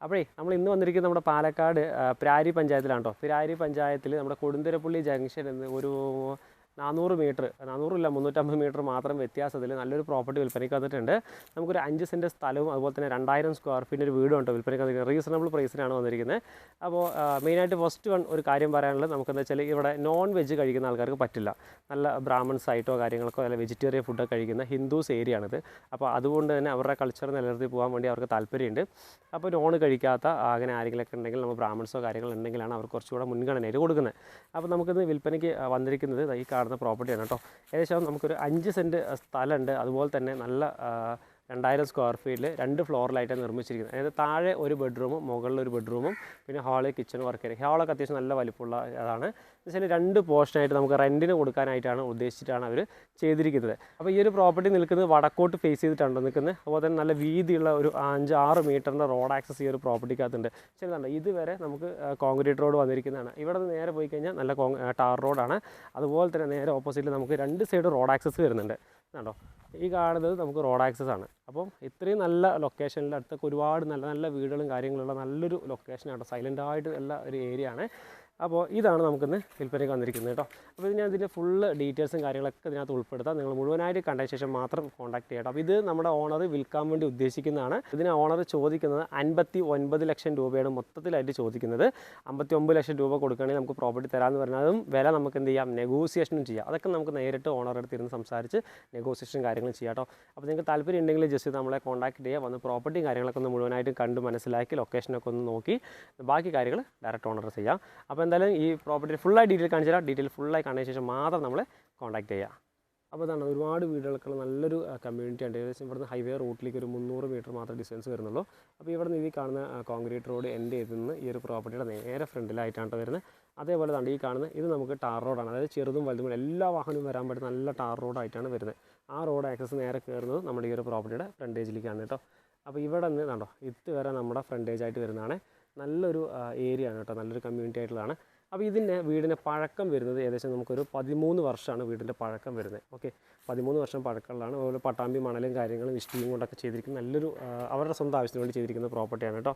അപ്പോഴേ നമ്മൾ ഇന്ന് വന്നിരിക്കുന്നത് നമ്മുടെ പാലക്കാട് പ്രാരി പഞ്ചായത്തിലാണ് കേട്ടോ പിരാരി പഞ്ചായത്തിൽ നമ്മുടെ കൊടുന്തരപ്പള്ളി ജംഗ്ഷൻ എന്ന് ഒരു നാനൂറ് മീറ്റർ നാനൂറില്ല മുന്നൂറ്റമ്പത് മീറ്റർ മാത്രം വ്യത്യാസത്തിൽ നല്ലൊരു പ്രോപ്പർട്ടി വിൽപ്പനയ്ക്ക് വന്നിട്ടുണ്ട്. നമുക്കൊരു അഞ്ച് സെന്റ് സ്ഥലവും അതുപോലെ തന്നെ രണ്ടായിരം സ്ക്വയർ ഫീറ്റിന്റെ ഒരു വീടും ഉണ്ട് വിൽപ്പനയ്ക്ക് വന്നിരിക്കുന്നത്. റീസണബിൾ പ്രൈസിനാണ് വന്നിരിക്കുന്നത്. അപ്പോൾ മെയിനായിട്ട് ഫസ്റ്റ് വൺ ഒരു കാര്യം പറയാനുള്ളത് നമുക്കെന്താ വെച്ചാൽ ഇവിടെ നോൺ വെജ് കഴിക്കുന്ന ആൾക്കാർക്ക് പറ്റില്ല. നല്ല ബ്രാഹ്മൺസ് ആയിട്ടോ കാര്യങ്ങൾക്കോ അല്ല വെജിറ്റേറിയൻ ഫുഡൊക്കെ കഴിക്കുന്ന ഹിന്ദുസ് ആണിത്. അപ്പോൾ അതുകൊണ്ട് തന്നെ അവരുടെ കൾച്ചർ നിലനിർത്തി പോകാൻ വേണ്ടി അവർക്ക് താല്പര്യമുണ്ട്. അപ്പോൾ നോൺ കഴിക്കാത്ത അങ്ങനെ ആരെങ്കിലൊക്കെ ഉണ്ടെങ്കിൽ നമ്മൾ ബ്രാഹ്മൺസോ കാര്യങ്ങൾ ഉണ്ടെങ്കിലാണ് അവർ കുറച്ചുകൂടെ മുൻഗണനയിൽ കൊടുക്കുന്നത്. അപ്പോൾ നമുക്കിന്ന് വിൽപ്പനയ്ക്ക് വന്നിരിക്കുന്നത് ഈ ഈ കാണുന്ന പ്രോപ്പർട്ടിയാണ് കേട്ടോ. ഏകദേശം നമുക്കൊരു അഞ്ച് സെന്റ് സ്ഥലമുണ്ട്. അതുപോലെ തന്നെ നല്ല രണ്ടായിരം സ്ക്വയർ ഫീറ്റിൽ രണ്ട് ഫ്ലോറിലായിട്ടാണ് നിർമ്മിച്ചിരിക്കുന്നത്. അതായത് താഴെ ഒരു ബെഡ്റൂമും മുകളിൽ ഒരു ബെഡ്റൂമും പിന്നെ ഹാൾ കിച്ചൺ വർക്ക് ഏരിയ ഹാളൊക്കെ അത്യാവശ്യം നല്ല വലിപ്പമുള്ള അതാണ്. വെച്ചാൽ രണ്ട് പോർഷനായിട്ട് നമുക്ക് റെന്റിന് കൊടുക്കാനായിട്ടാണ് ഉദ്ദേശിച്ചിട്ടാണ് അവർ ചെയ്തിരിക്കുന്നത്. അപ്പോൾ ഈ ഒരു പ്രോപ്പർട്ടി നിൽക്കുന്നത് വടക്കോട്ട് ഫേസ് ചെയ്തിട്ടാണ് നിൽക്കുന്നത്. അതുപോലെ തന്നെ നല്ല വീതിയുള്ള ഒരു അഞ്ച് ആറ് മീറ്ററിന്റെ റോഡ് ആക്സസ് ഈ ഒരു പ്രോപ്പർട്ടിക്കകത്തുണ്ട് ശരി കണ്ടോ? ഇതുവരെ നമുക്ക് കോൺക്രീറ്റ് റോഡ് വന്നിരിക്കുന്നതാണ്. ഇവിടെ നിന്ന് നേരെ പോയി കഴിഞ്ഞാൽ നല്ല ടാർ റോഡാണ് അതുപോലെ തന്നെ നേരെ ഓപ്പോസിറ്റിൽ നമുക്ക് രണ്ട് സൈഡ് റോഡ് ആക്സസ് വരുന്നുണ്ട്. കണ്ടോ? ഈ കാണുന്നത് നമുക്ക് റോഡ് ആക്സസ് ആണ്. അപ്പം ഇത്രയും നല്ല ലൊക്കേഷനിൽ അടുത്തൊക്കെ ഒരുപാട് നല്ല നല്ല വീടുകളും കാര്യങ്ങളുള്ള നല്ലൊരു ലൊക്കേഷനാണ് സൈലന്റ് ആയിട്ട് ഉള്ള ഒരു ഏരിയ ആണ്. അപ്പോൾ ഇതാണ് നമുക്കിന്ന് വിൽപ്പനയ്ക്ക് വന്നിരിക്കുന്നത് കേട്ടോ. അപ്പോൾ ഞാൻ ഇതിന്റെ ഫുള്ള് ഡീറ്റെയിൽസും കാര്യങ്ങളൊക്കെ ഇതിനകത്ത് ഉൾപ്പെടുത്താം. നിങ്ങൾ മുഴുവനായിട്ട് കണ്ടതിന് ശേഷം മാത്രം കോൺടാക്ട് ചെയ്യാം അപ്പോൾ ഇത് നമ്മുടെ ഓണർ വിൽക്കാൻ വേണ്ടി ഉദ്ദേശിക്കുന്നതാണ്. ഇതിന് ഓണർ ചോദിക്കുന്നത് അൻപത്തി ഒൻപത് ലക്ഷം രൂപയാണ് മൊത്തത്തിലായിട്ട് ചോദിക്കുന്നത്. അമ്പത്തി ഒമ്പത് ലക്ഷം രൂപ കൊടുക്കുകയാണെങ്കിൽ നമുക്ക് പ്രോപ്പർട്ടി തരാമെന്ന് പറഞ്ഞാലും വില നമുക്ക് എന്ത് ചെയ്യാം? നെഗോസിയേഷനും ചെയ്യാം. അതൊക്കെ നമുക്ക് നേരിട്ട് ഓണർ അടുത്ത് ഇരുന്ന് സംസാരിച്ച് നെഗോസിയേഷൻ കാര്യങ്ങളും ചെയ്യാം കേട്ടോ. അപ്പോൾ നിങ്ങൾക്ക് താല്പര്യം ഉണ്ടെങ്കിൽ ജസ്റ്റ് നമ്മളെ കോൺടാക്ട് ചെയ്യുക. വന്ന് പ്രോപ്പർട്ടിയും കാര്യങ്ങളൊക്കെ ഒന്ന് മുഴുവനായിട്ട് കണ്ട് മനസ്സിലാക്കി ലൊക്കേഷനൊക്കെ ഒന്ന് നോക്കി. ബാക്കി കാര്യങ്ങൾ ഡയറക്റ്റ് ഓണർ ചെയ്യാം. അപ്പോൾ എന്തായാലും ഈ പ്രോപ്പർട്ടി ഫുള്ളായി ഡീറ്റെയിൽ കാണിച്ചു തരാം. ഡീറ്റെയിൽ ഫുള്ളായി കണ്ടതിന് ശേഷം മാത്രം നമ്മളെ കോൺടാക്ട് ചെയ്യുക അപ്പോൾ ഇതാണ് ഒരുപാട് വീടുകൾക്കുള്ള നല്ലൊരു കമ്മ്യൂണിറ്റി ഉണ്ട്. ഏകദേശം ഇവിടുന്ന് ഹൈവേ റൂട്ടിലേക്ക് ഒരു മുന്നൂറ് മീറ്റർ മാത്രം ഡിസ്റ്റൻസ് വരുന്നുള്ളൂ. അപ്പോൾ ഇവിടെ നിന്ന് ഈ കാണുന്ന കോൺക്രീറ്റ് റോഡ് എന്റെ ചെയ്ത് നിന്ന് ഈ ഒരു പ്രോപ്പർട്ടിയുടെ നേരെ ഫ്രണ്ടിലായിട്ടാണ് ട്ടോ വരുന്നത്. അതേപോലെ തന്നെ ഈ കാണുന്നത് ഇത് നമുക്ക് ടാർ റോഡാണ് അതായത് ചെറുതും വലുതും എല്ലാ വാഹനവും വരാൻ പറ്റുന്ന നല്ല ടാർ റോഡായിട്ടാണ് വരുന്നത്. ആ റോഡ് ആക്സസ് നേരെ കയറുന്നത് നമ്മുടെ ഈ ഒരു പ്രോപ്പർട്ടിയുടെ ഫ്രണ്ടേജിലേക്കാണ് കേട്ടോ അപ്പോൾ ഇവിടെ നിന്ന് കണ്ടോ ഇത് വരെ നമ്മുടെ ഫ്രണ്ടേജായിട്ട് വരുന്നതാണ്. നല്ലൊരു ഏരിയ ആണ് കേട്ടോ. നല്ലൊരു കമ്മ്യൂണിറ്റി ആയിട്ടുള്ളതാണ്. അപ്പോൾ ഇതിന്റെ വീടിന്റെ പഴക്കം വരുന്നത് ഏകദേശം നമുക്കൊരു പതിമൂന്ന് വർഷമാണ് വീടിന്റെ പഴക്കം വരുന്നത്. ഓക്കെ? പതിമൂന്ന് വർഷം പഴക്കമുള്ളതാണ്. അതുപോലെ പട്ടാമ്പി മണലും കാര്യങ്ങളും ഇഷ്ടിയും കൊണ്ടൊക്കെ ചെയ്തിരിക്കുന്ന നല്ലൊരു അവരുടെ സ്വന്തം ആവശ്യത്തിന് വേണ്ടി ചെയ്തിരിക്കുന്ന പ്രോപ്പർട്ടിയാണ് കേട്ടോ.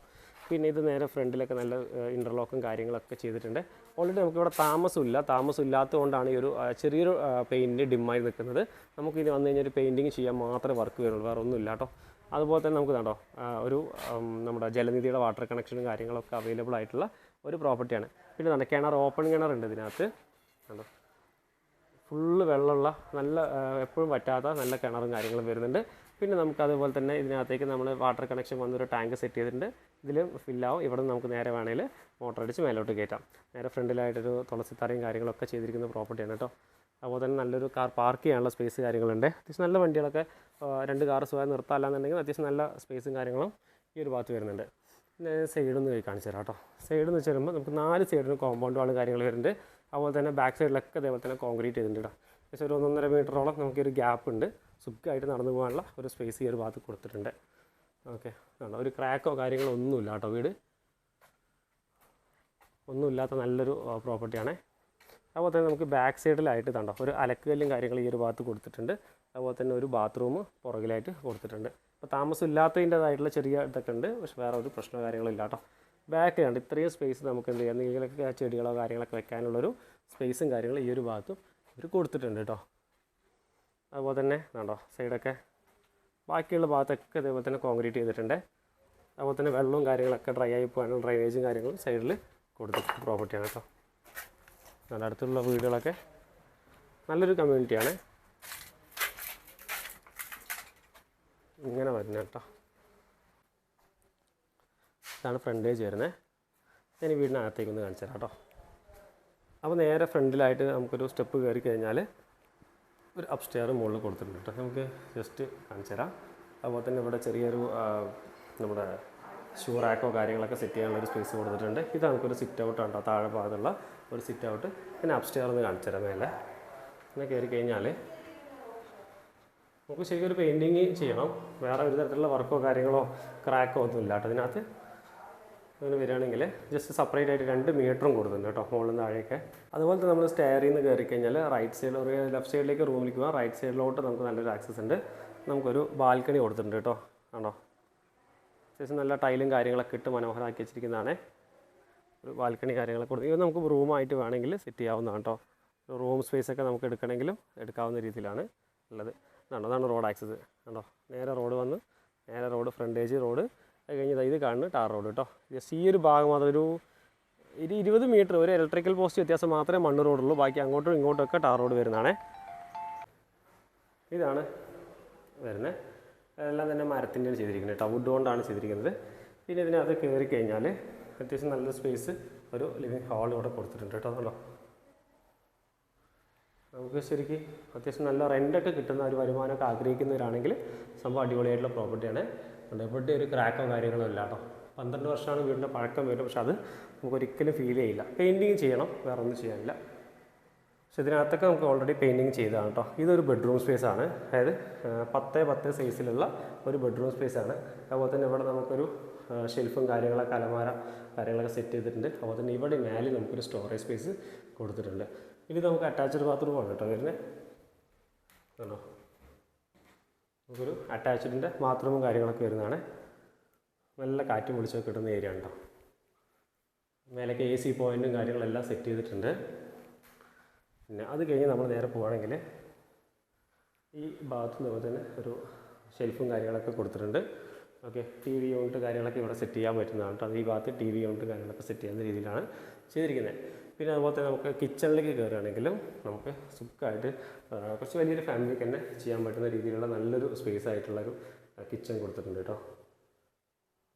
പിന്നെ ഇത് നേരെ ഫ്രണ്ടിലൊക്കെ നല്ല ഇന്റർലോക്കും കാര്യങ്ങളൊക്കെ ചെയ്തിട്ടുണ്ട്. ഓൾറെഡി നമുക്കിവിടെ താമസമില്ല. താമസം ഇല്ലാത്തതുകൊണ്ടാണ് ഈ ഒരു ചെറിയൊരു പെയിന്റ് ഡിമ്മായി നിൽക്കുന്നത്. നമുക്ക് ഇനി വന്നു കഴിഞ്ഞാൽ ഒരു പെയിന്റിങ് ചെയ്യാൻ മാത്രമേ വർക്ക് വരുള്ളൂ. വേറെ ഒന്നുമില്ല കേട്ടോ. അതുപോലെ തന്നെ നമുക്ക് കണ്ടോ ഒരു നമ്മുടെ ജലനിധിയുടെ വാട്ടർ കണക്ഷനും കാര്യങ്ങളൊക്കെ അവൈലബിൾ ആയിട്ടുള്ള ഒരു പ്രോപ്പർട്ടിയാണ് പിന്നെ നല്ല കിണർ ഓപ്പൺ ഉണ്ട് ഇതിനകത്ത്. കണ്ടോ ഫുള്ള് വെള്ളമുള്ള നല്ല എപ്പോഴും പറ്റാത്ത നല്ല കിണറും കാര്യങ്ങളും വരുന്നുണ്ട്. പിന്നെ നമുക്ക് അതുപോലെ തന്നെ ഇതിനകത്തേക്ക് നമ്മൾ വാട്ടർ കണക്ഷൻ വന്നൊരു ടാങ്ക് സെറ്റ് ചെയ്തിട്ടുണ്ട്. ഇതിൽ ഫില്ലാവും ഇവിടെ നമുക്ക് നേരെ വേണമെങ്കിൽ മോട്ടർ അടിച്ച് മേലോട്ട് കയറ്റാം. നേരെ ഫ്രണ്ടിലായിട്ടൊരു തുളസിത്തറയും കാര്യങ്ങളൊക്കെ ചെയ്തിരിക്കുന്ന പ്രോപ്പർട്ടിയാണ് കേട്ടോ. അതുപോലെ തന്നെ നല്ലൊരു കാർ പാർക്ക് ചെയ്യാനുള്ള സ്പേസ് കാര്യങ്ങളുണ്ട്. അത്യാവശ്യം നല്ല വണ്ടികളൊക്കെ രണ്ട് കാർ സുഖമായി നിർത്താമല്ലാന്നുണ്ടെങ്കിൽ അത്യാവശ്യം നല്ല സ്പേസും കാര്യങ്ങളും ഈ ഒരു ഭാഗത്ത് വരുന്നുണ്ട്. പിന്നെ നിന്ന് പോയി കാണിച്ചു തരാം കേട്ടോ. സൈഡിൽ നിന്ന് വെച്ച് വരുമ്പോൾ നമുക്ക് നാല് സൈഡിലും കോമ്പൗണ്ട് വാളും കാര്യങ്ങൾ വരുന്നുണ്ട്. അതുപോലെ തന്നെ ബാക്ക് സൈഡിലൊക്കെ അതേപോലെ തന്നെ കോൺക്രീറ്റ് ചെയ്തിട്ടുണ്ട് കേട്ടോ. ഏകദേശം ഒരു ഒന്നൊന്നര മീറ്ററോളം നമുക്കൊരു ഗ്യാപ്പ് ഉണ്ട്. സുഖമായിട്ട് നടന്നു പോകാനുള്ള ഒരു സ്പേസ് ഈ ഒരു ഭാഗത്ത് കൊടുത്തിട്ടുണ്ട്. ഓക്കെ ഒരു ക്രാക്കോ കാര്യങ്ങളോ ഒന്നുമില്ല കേട്ടോ വീട്. ഒന്നുമില്ലാത്ത നല്ലൊരു പ്രോപ്പർട്ടിയാണ് അതുപോലെ തന്നെ നമുക്ക് ബാക്ക് സൈഡിലായിട്ട് കണ്ടോ ഒരു അലക്കുകല്ലും കാര്യങ്ങൾ ഈ ഒരു ഭാഗത്ത് കൊടുത്തിട്ടുണ്ട്. അതുപോലെ തന്നെ ഒരു ബാത്റൂം പുറകിലായിട്ട് കൊടുത്തിട്ടുണ്ട്. അപ്പോൾ താമസം ഇല്ലാത്തതിന്റെതായിട്ടുള്ള ചെറിയ ഇതൊക്കെ ഉണ്ട്. പക്ഷെ വേറെ ഒരു പ്രശ്നമോ കാര്യങ്ങളോ കേട്ടോ. ബാക്ക് ഉണ്ട് ഇത്രയും സ്പേസ് നമുക്ക് എന്ത് ചെയ്യാം? എന്തെങ്കിലുമൊക്കെ ചെടികളോ കാര്യങ്ങളൊക്കെ വെക്കാനുള്ളൊരു സ്പേസും കാര്യങ്ങളും ഈ ഒരു ഭാഗത്തും ഇവർ കൊടുത്തിട്ടുണ്ട് കേട്ടോ. അതുപോലെ തന്നെ കണ്ടോ സൈഡൊക്കെ ബാക്കിയുള്ള ഭാഗത്തൊക്കെ ഇതേപോലെ തന്നെ കോൺക്രീറ്റ് ചെയ്തിട്ടുണ്ട്. അതുപോലെ തന്നെ വെള്ളവും കാര്യങ്ങളൊക്കെ ഡ്രൈ ആയി പോകാനുള്ള ഡ്രൈനേജും കാര്യങ്ങളും സൈഡിൽ കൊടുത്തിട്ടുണ്ട് പ്രോപ്പർട്ടിയാണ് കേട്ടോ. അടുത്തുള്ള വീടുകളൊക്കെ നല്ലൊരു കമ്മ്യൂണിറ്റിയാണ്. ഇങ്ങനെ വരുന്നത് കേട്ടോ. ഇതാണ് ഫ്രണ്ടേജ് വരുന്നത് ഞാൻ ഈ വീടിനകത്തേക്ക് ഒന്ന് കാണിച്ചു തരാം കേട്ടോ. അപ്പോൾ നേരെ ഫ്രണ്ടിലായിട്ട് നമുക്കൊരു സ്റ്റെപ്പ് കയറി കഴിഞ്ഞാൽ ഒരു അപ്സ്റ്റെയർ മുകളിൽ കൊടുത്തിട്ടുണ്ട് കേട്ടോ. നമുക്ക് ജസ്റ്റ് കാണിച്ചു തരാം. അതുപോലെ തന്നെ ഇവിടെ ചെറിയൊരു നമ്മുടെ ഷൂ റാക്കോ കാര്യങ്ങളൊക്കെ സെറ്റ് ചെയ്യാനുള്ള ഒരു സ്പേസ് കൊടുത്തിട്ടുണ്ട്. ഇത് നമുക്കൊരു സിറ്റ് ഔട്ട് ഉണ്ടോ താഴെ ഭാഗത്തുള്ള ഒരു സിറ്റ് ഔട്ട് പിന്നെ അപ്സ്റ്റെയർന്ന് കാണിച്ചു തരാം മേലെ. പിന്നെ കയറി കഴിഞ്ഞാൽ നമുക്ക് ശരിക്കും ഒരു പെയിന്റിങ് ചെയ്യണം. വേറെ ഒരു തരത്തിലുള്ള വർക്കോ കാര്യങ്ങളോ ക്രാക്കോ ഒന്നും ഇല്ല കേട്ടോ അതിനകത്ത് അങ്ങനെ വരികയാണെങ്കിൽ ജസ്റ്റ് സെപ്പറേറ്റ് ആയിട്ട് രണ്ട് മീറ്ററും കൊടുക്കുന്നുണ്ട് കേട്ടോ മുകളിൽ നിന്ന് താഴെയൊക്കെ അതുപോലെ തന്നെ നമ്മൾ സ്റ്റെയറിൽ നിന്ന് കയറി കഴിഞ്ഞാൽ റൈറ്റ് സൈഡിൽ ഒരു ലെഫ്റ്റ് സൈഡിലേക്ക് റൂമിലേക്ക് പോകാം. റൈറ്റ് സൈഡിലോട്ട് നമുക്ക് നല്ലൊരു ആക്സസ് ഉണ്ട്. നമുക്കൊരു ബാൽക്കണി കൊടുത്തിട്ടുണ്ട് കേട്ടോ. ആണോ? അത്യാവശ്യം നല്ല ടൈലും കാര്യങ്ങളൊക്കെ ഇട്ട് മനോഹരമാക്കി വെച്ചിരിക്കുന്നതാണ്. ഒരു ബാൽക്കണി കാര്യങ്ങളൊക്കെ കൊടുത്ത് ഇത് നമുക്ക് റൂമായിട്ട് വേണമെങ്കിൽ സെറ്റ് ചെയ്യാവുന്നതാണ് കേട്ടോ. റൂം സ്പേസ് ഒക്കെ നമുക്ക് എടുക്കണമെങ്കിലും എടുക്കാവുന്ന രീതിയിലാണ് ഉള്ളത്. അതാണ് അതാണ് റോഡ് ആക്സസ് കണ്ടോ നേരെ റോഡ് വന്ന് നേരെ റോഡ് ഫ്രണ്ടേജ് റോഡ് അത് കഴിഞ്ഞ് ഇത് കാണുന്നത് ടാർ റോഡ് കേട്ടോ. ജസ്റ്റ് ഈ ഒരു ഭാഗം മാത്രം ഒരു ഒരു ഇരുപത് മീറ്റർ ഒരു ഇലക്ട്രിക്കൽ പോസ്റ്റ് വ്യത്യാസം മാത്രമേ മണ്ണ് റോഡുള്ളൂ ബാക്കി അങ്ങോട്ടും ഇങ്ങോട്ടും ഒക്കെ ടാർ റോഡ് വരുന്നതാണേ. ഇതാണ് വരുന്നത് അതെല്ലാം തന്നെ മരത്തിന്റെയാണ് ചെയ്തിരിക്കുന്നത് കേട്ടോ. വുഡ് കൊണ്ടാണ് ചെയ്തിരിക്കുന്നത്. പിന്നെ ഇതിനകത്ത് കയറി കഴിഞ്ഞാൽ അത്യാവശ്യം നല്ല സ്പേസ് ഒരു ലിവിങ് ഹാൾ ഇവിടെ കൊടുത്തിട്ടുണ്ട് കേട്ടോ അതുണ്ടോ നമുക്ക് ശരിക്ക് അത്യാവശ്യം നല്ല റെന്റൊക്കെ കിട്ടുന്ന ഒരു വരുമാനമൊക്കെ ആഗ്രഹിക്കുന്നവരാണെങ്കിൽ സംഭവം അടിപൊളിയായിട്ടുള്ള പ്രോപ്പർട്ടിയാണ് ഇവിടെ ഒരു ക്രാക്കോ കാര്യങ്ങളോ ഇല്ല കേട്ടോ. പന്ത്രണ്ട് വർഷമാണ് വീടിന്റെ പഴക്കം വരും പക്ഷെ അത് നമുക്ക് ഒരിക്കലും ഫീൽ ചെയ്യില്ല. പെയിന്റിങ് ചെയ്യണം വേറെ ഒന്നും ചെയ്യാനില്ല. പക്ഷെ ഇതിനകത്തൊക്കെ നമുക്ക് ഓൾറെഡി പെയിന്റിങ് ചെയ്തതാണ് കേട്ടോ. ഇതൊരു ബെഡ്റൂം സ്പേസ് ആണ്. അതായത് പത്ത് പത്ത് സൈസിലുള്ള ഒരു ബെഡ്റൂം സ്പേസ് ആണ്. അതുപോലെ തന്നെ ഇവിടെ നമുക്കൊരു ഷെൽഫും കാര്യങ്ങളൊക്കെ അലമാര കാര്യങ്ങളൊക്കെ സെറ്റ് ചെയ്തിട്ടുണ്ട്. അപ്പോൾ തന്നെ ഇവിടെ മേലെ നമുക്കൊരു സ്റ്റോറേജ് സ്പേസ് കൊടുത്തിട്ടുണ്ട്. ഇനി നമുക്ക് അറ്റാച്ച്ഡ് ബാത്റൂമാണ് കേട്ടോ വരുന്നത് ആണോ? നമുക്കൊരു അറ്റാച്ച്ഡിന്റെ ബാത്റൂമും കാര്യങ്ങളൊക്കെ വരുന്നതാണ്. നല്ല കാറ്റും വിളിച്ചൊക്കെ കിട്ടുന്ന ഏരിയ ഉണ്ടോ മേലൊക്കെ മേലേക്ക് എ സി പോയിന്റും കാര്യങ്ങളെല്ലാം സെറ്റ് ചെയ്തിട്ടുണ്ട്. പിന്നെ അത് കഴിഞ്ഞ് നമ്മൾ നേരെ പോവുകയാണെങ്കിൽ ഈ ഭാഗത്ത് നിന്ന് തന്നെ ഒരു ഷെൽഫും കാര്യങ്ങളൊക്കെ കൊടുത്തിട്ടുണ്ട്. ഓക്കെ ടി വി യൂണിറ്റ് കാര്യങ്ങളൊക്കെ ഇവിടെ സെറ്റ് ചെയ്യാൻ പറ്റുന്നതാണ് കേട്ടോ. ഈ ഭാഗത്ത് ടി വി യൂണിറ്റ് കാര്യങ്ങളൊക്കെ സെറ്റ് ചെയ്യുന്ന രീതിയിലാണ് ചെയ്തിരിക്കുന്നത്. പിന്നെ അതുപോലെ തന്നെ നമുക്ക് കിച്ചണിലേക്ക് കയറുകയാണെങ്കിലും നമുക്ക് സുഖമായിട്ട് കുറച്ച് വലിയൊരു ഫാമിലിക്ക് തന്നെ ചെയ്യാൻ പറ്റുന്ന രീതിയിലുള്ള നല്ലൊരു സ്പേസ് ആയിട്ടുള്ളൊരു കിച്ചൺ കൊടുത്തിട്ടുണ്ട് കേട്ടോ.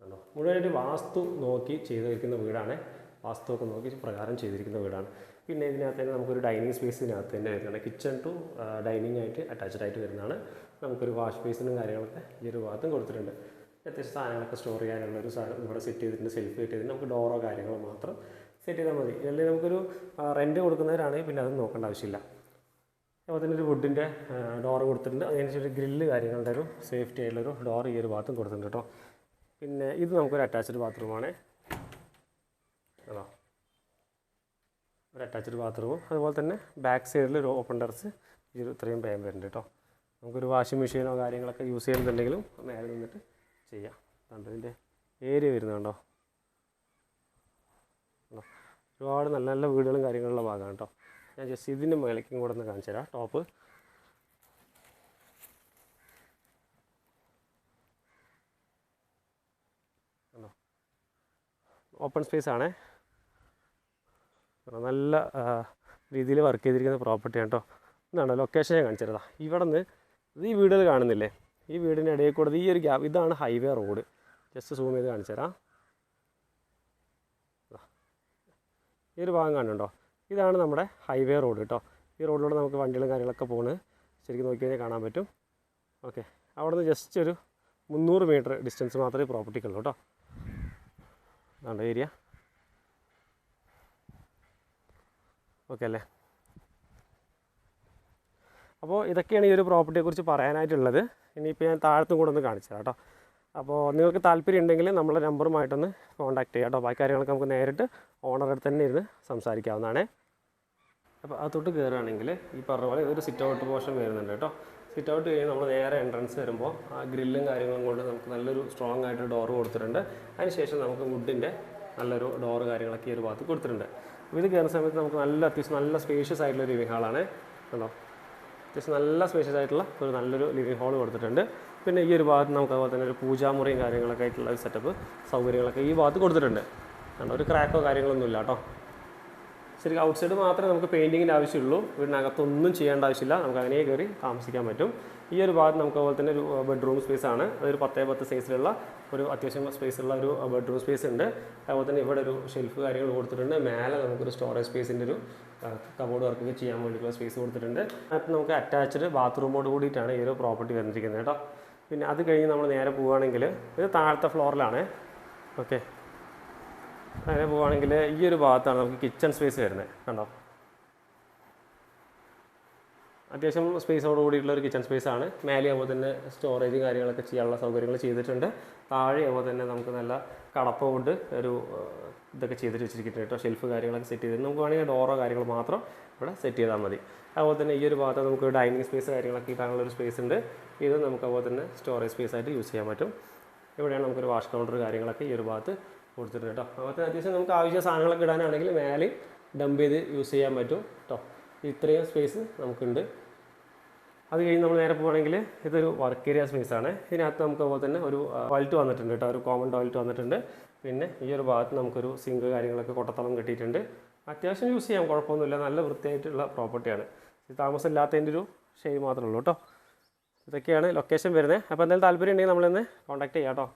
കണ്ടോ? മുഴുവനായിട്ട് വാസ്തു നോക്കി ചെയ്തിരിക്കുന്ന വീടാണ്. വാസ്തു ഒക്കെ നോക്കി പ്രകാരം ചെയ്തിരിക്കുന്ന വീടാണ്. പിന്നെ ഇതിനകത്ത് തന്നെ നമുക്കൊരു ഡൈനിങ് സ്പേസ് ഇതിനകത്ത് തന്നെ വരുന്നതാണ് കിച്ചൺ ടു ഡൈനിങ് ആയിട്ട് അറ്റാച്ച്ഡ് ആയിട്ട് വരുന്നതാണ്. നമുക്കൊരു വാഷ് ബേസിനും കാര്യങ്ങളൊക്കെ ഈ ഒരു ഭാഗത്തും കൊടുത്തിട്ടുണ്ട്. അത്യാവശ്യം സാധനങ്ങളൊക്കെ സ്റ്റോർ ചെയ്യാനുള്ള ഒരു ഇവിടെ സെറ്റ് ചെയ്തിട്ടുണ്ട് സെൽഫ് സെറ്റ് ചെയ്തിട്ട് നമുക്ക് ഡോറോ കാര്യങ്ങളോ മാത്രം സെറ്റ് ചെയ്താൽ മതി. അല്ലെങ്കിൽ നമുക്കൊരു റെന്റ് കൊടുക്കുന്നവരാണെങ്കിൽ പിന്നെ അത് നോക്കേണ്ട ആവശ്യമില്ല. അതുപോലെ തന്നെ ഒരു വുഡിന്റെ ഡോറ് കൊടുത്തിട്ടുണ്ട്. അതിനനുസരിച്ച് ഗ്രില്ല് കാര്യങ്ങളുടെ ഒരു സേഫ്റ്റി ആയിട്ടുള്ളൊരു ഡോർ ഈ ഒരു ഭാഗത്തും കൊടുത്തിട്ടുണ്ട് കേട്ടോ. പിന്നെ ഇത് നമുക്കൊരു അറ്റാച്ച്ഡ് ബാത്റൂമാണ് അതോ. ഒരു അറ്റാച്ച്ഡ് ബാത്റൂമും അതുപോലെ തന്നെ ബാക്ക് സൈഡിൽ ഒരു ഓപ്പൺ ടെറസ് ഇത്രയും പേം വരുന്നുണ്ട് കേട്ടോ. നമുക്കൊരു വാഷിംഗ് മെഷീനോ കാര്യങ്ങളൊക്കെ യൂസ് ചെയ്യുന്നുണ്ടെങ്കിലും നേരെ നിന്നിട്ട് ചെയ്യാം. കണ്ടോ ഇതിന്റെ ഏരിയ വരുന്നുണ്ടോ? ഒരുപാട് നല്ല നല്ല വീടുകളും കാര്യങ്ങളുള്ള ഭാഗമാണ് കേട്ടോ. ഞാൻ ജസ്റ്റ് ഇതിന്റെ മേലേക്കും കൂടെ ഒന്ന് കാണിച്ചു തരാം. ടോപ്പ് ഓപ്പൺ സ്പേസ് ആണേ. നല്ല രീതിയിൽ വർക്ക് ചെയ്തിരിക്കുന്ന പ്രോപ്പർട്ടിയാണ് കേട്ടോ. ഇതാണ്? ലൊക്കേഷൻ ഞാൻ കാണിച്ചതാ ഇവിടെ നിന്ന് ഈ വീടുകൾ കാണുന്നില്ലേ? ഈ വീടിന്റെ ഇടയിൽ കൂടെ ഈ ഒരു ഗ്യാപ്പ് ഇതാണ് ഹൈവേ റോഡ്. ജസ്റ്റ് സൂം ചെയ്ത് കാണിച്ചു തരാം. ഈ ഒരു ഭാഗം കാണുന്നുണ്ടോ? ഇതാണ് നമ്മുടെ ഹൈവേ റോഡ് കേട്ടോ. ഈ റോഡിലൂടെ നമുക്ക് വണ്ടികളും കാര്യങ്ങളൊക്കെ പോകുന്നത് ശരിക്കും നോക്കി കഴിഞ്ഞാൽ കാണാൻ പറ്റും. ഓക്കെ. അവിടെ നിന്ന് ജസ്റ്റ് ഒരു മുന്നൂറ് മീറ്റർ ഡിസ്റ്റൻസ് മാത്രമേ പ്രോപ്പർട്ടിക്കുള്ളൂ കേട്ടോ. അതാണ് ഏരിയ? ഓക്കെ അല്ലേ? അപ്പോൾ ഇതൊക്കെയാണ് ഈ ഒരു പ്രോപ്പർട്ടിയെക്കുറിച്ച് പറയാനായിട്ടുള്ളത്. ഇനിയിപ്പോൾ ഞാൻ താഴത്തും കൂടെ ഒന്ന് കാണിച്ചു കേട്ടോ. അപ്പോൾ നിങ്ങൾക്ക് താല്പര്യം ഉണ്ടെങ്കിൽ നമ്മളെ നമ്പറുമായിട്ടൊന്ന് കോൺടാക്ട് ചെയ്യാം കേട്ടോ. ബാക്കി കാര്യങ്ങളൊക്കെ നമുക്ക് നേരിട്ട് ഓണറുടെ തന്നെ ഇരുന്ന് സംസാരിക്കാവുന്നതാണ്. അപ്പോൾ അതൊട്ട് കയറുകയാണെങ്കിൽ ഈ പറഞ്ഞ പോലെ ഒരു സിറ്റ് ഔട്ട് പോർഷൻ വരുന്നുണ്ട് കേട്ടോ. സിറ്റ് ഔട്ട് കഴിഞ്ഞ് നമ്മൾ നേരെ എൻട്രൻസ് വരുമ്പോൾ ആ ഗ്രില്ലും കാര്യങ്ങളും കൊണ്ട് നമുക്ക് നല്ലൊരു സ്ട്രോങ് ആയിട്ട് ഡോറ് കൊടുത്തിട്ടുണ്ട്. അതിനുശേഷം നമുക്ക് വുഡിന്റെ നല്ലൊരു ഡോറ് കാര്യങ്ങളൊക്കെ ഈ ഒരു ഭാഗത്ത് കൊടുത്തിട്ടുണ്ട്. അപ്പോൾ ഇത് കയറുന്ന സമയത്ത് നമുക്ക് നല്ല അത്യാവശ്യം നല്ല സ്പേഷ്യസ് ആയിട്ടുള്ള ഒരു ഹാളാണ് കണ്ടോ? അത്യാവശ്യം നല്ല സ്പേഷ്യസ് ആയിട്ടുള്ള ഒരു നല്ലൊരു ലിവിങ് ഹാൾ കൊടുത്തിട്ടുണ്ട്. പിന്നെ ഈ ഒരു ഭാഗത്ത് നമുക്ക് അതുപോലെ തന്നെ ഒരു പൂജാമുറിയും കാര്യങ്ങളൊക്കെ ആയിട്ടുള്ള ഒരു സെറ്റപ്പ് സൗകര്യങ്ങളൊക്കെ ഈ ഭാഗത്ത് കൊടുത്തിട്ടുണ്ട്. കണ്ടോ ഒരു ക്രാക്കോ കാര്യങ്ങളൊന്നുമില്ല കേട്ടോ. ശരിക്കും ഔട്ട്സൈഡ് മാത്രമേ നമുക്ക് പെയിന്റിങ്ങിന്റെ ആവശ്യമുള്ളൂ. വീടിനകത്തൊന്നും ചെയ്യേണ്ട ആവശ്യമില്ല. നമുക്ക് അങ്ങനെ കയറി താമസിക്കാൻ പറ്റും. ഈ ഒരു ഭാഗത്ത് നമുക്ക് അതുപോലെ തന്നെ ഒരു ബെഡ്റൂം സ്പേസ് ആണ്. അതൊരു പത്തേ പത്ത് സൈസിലുള്ള ഒരു അത്യാവശ്യം സ്പേസുള്ള ഒരു ബെഡ്റൂം സ്പേസ് ഉണ്ട്. അതുപോലെ തന്നെ ഇവിടെ ഒരു ഷെൽഫ് കാര്യങ്ങൾ കൊടുത്തിട്ടുണ്ട്. മേലെ നമുക്കൊരു സ്റ്റോറേജ് സ്പേസിന്റെ ഒരു കബോർഡ് വർക്കൊക്കെ ചെയ്യാൻ വേണ്ടിയിട്ടുള്ള സ്പേസ് കൊടുത്തിട്ടുണ്ട്. അതിനകത്ത് നമുക്ക് അറ്റാച്ച്ഡ് ബാത്റൂമോട് കൂടിയിട്ടാണ് ഈ ഒരു പ്രോപ്പർട്ടി വന്നിരിക്കുന്നത് കേട്ടോ. പിന്നെ അത് കഴിഞ്ഞ് നമ്മൾ നേരെ പോവുകയാണെങ്കിൽ ഇത് താഴത്തെ ഫ്ലോറിലാണ് ഓക്കെ അങ്ങനെ പോവുകയാണെങ്കിൽ ഈ ഒരു ഭാഗത്താണ് നമുക്ക് കിച്ചൺ സ്പേസ് വരുന്നത്. കണ്ടോ? അത്യാവശ്യം സ്പേസോട് കൂടിയിട്ടുള്ള ഒരു കിച്ചൺ സ്പേസ് ആണ്. മേലെ അതുപോലെ തന്നെ സ്റ്റോറേജ് കാര്യങ്ങളൊക്കെ ചെയ്യാനുള്ള സൗകര്യങ്ങൾ ചെയ്തിട്ടുണ്ട്. താഴെ അതുപോലെ തന്നെ നമുക്ക് നല്ല കടപ്പ കൊണ്ട് ഒരു ഇതൊക്കെ ചെയ്തിട്ട് വെച്ചിരിക്കുന്നുണ്ട് കേട്ടോ. ഷെൽഫ് കാര്യങ്ങളൊക്കെ സെറ്റ് ചെയ്തിട്ട്. നമുക്ക് വേണമെങ്കിൽ ഡോറോ കാര്യങ്ങൾ മാത്രം ഇവിടെ സെറ്റ് ചെയ്താൽ മതി. അതുപോലെ തന്നെ ഈ ഒരു ഭാഗത്ത് നമുക്ക് ഡൈനിങ് സ്പേസ് കാര്യങ്ങളൊക്കെ ഇടാനുള്ള ഒരു സ്പേസ് ഉണ്ട്. ഇത് നമുക്ക് അതുപോലെ തന്നെ സ്റ്റോറേജ് സ്പേസ് ആയിട്ട് യൂസ് ചെയ്യാൻ പറ്റും. ഇവിടെയാണ് നമുക്കൊരു വാഷ് കൗണ്ടർ കാര്യങ്ങളൊക്കെ ഈ ഒരു ഭാഗത്ത് കൊടുത്തിട്ടുണ്ട് കേട്ടോ. തന്നെ അത്യാവശ്യം നമുക്ക് ആവശ്യ സാധനങ്ങളൊക്കെ ഇടാനാണെങ്കിൽ മേലെ ഡംപ് ചെയ്ത് യൂസ് ചെയ്യാൻ പറ്റും കേട്ടോ. ഇത്രയും സ്പേസ് നമുക്കുണ്ട്. അത് കഴിഞ്ഞ് നമ്മൾ നേരെ പോവുകയാണെങ്കിൽ ഇതൊരു വർക്ക് ഏരിയ സ്പേസ് ആണ്. ഇതിനകത്ത് നമുക്ക് അതുപോലെ തന്നെ ഒരു ടോയ്ലറ്റ് വന്നിട്ടുണ്ട് കേട്ടോ. ഒരു കോമൺ ടോയ്ലറ്റ് വന്നിട്ടുണ്ട്. പിന്നെ ഈ ഒരു ഭാഗത്ത് നമുക്കൊരു സിങ്ക് കാര്യങ്ങളൊക്കെ കൊട്ടത്തളം കിട്ടിയിട്ടുണ്ട്. അത്യാവശ്യം യൂസ് ചെയ്യാം കുഴപ്പമൊന്നുമില്ല. നല്ല വൃത്തിയായിട്ടുള്ള പ്രോപ്പർട്ടിയാണ് ഇത് താമസമില്ലാത്തതിന്റെ ഒരു ഷെയ് മാത്രമേ ഉള്ളൂ കേട്ടോ. ഇതൊക്കെയാണ് ലൊക്കേഷൻ വരുന്നത്. അപ്പോൾ എന്തായാലും താല്പര്യം ഉണ്ടെങ്കിൽ നമ്മളിന്ന് കോൺടാക്ട് ചെയ്യാം കേട്ടോ.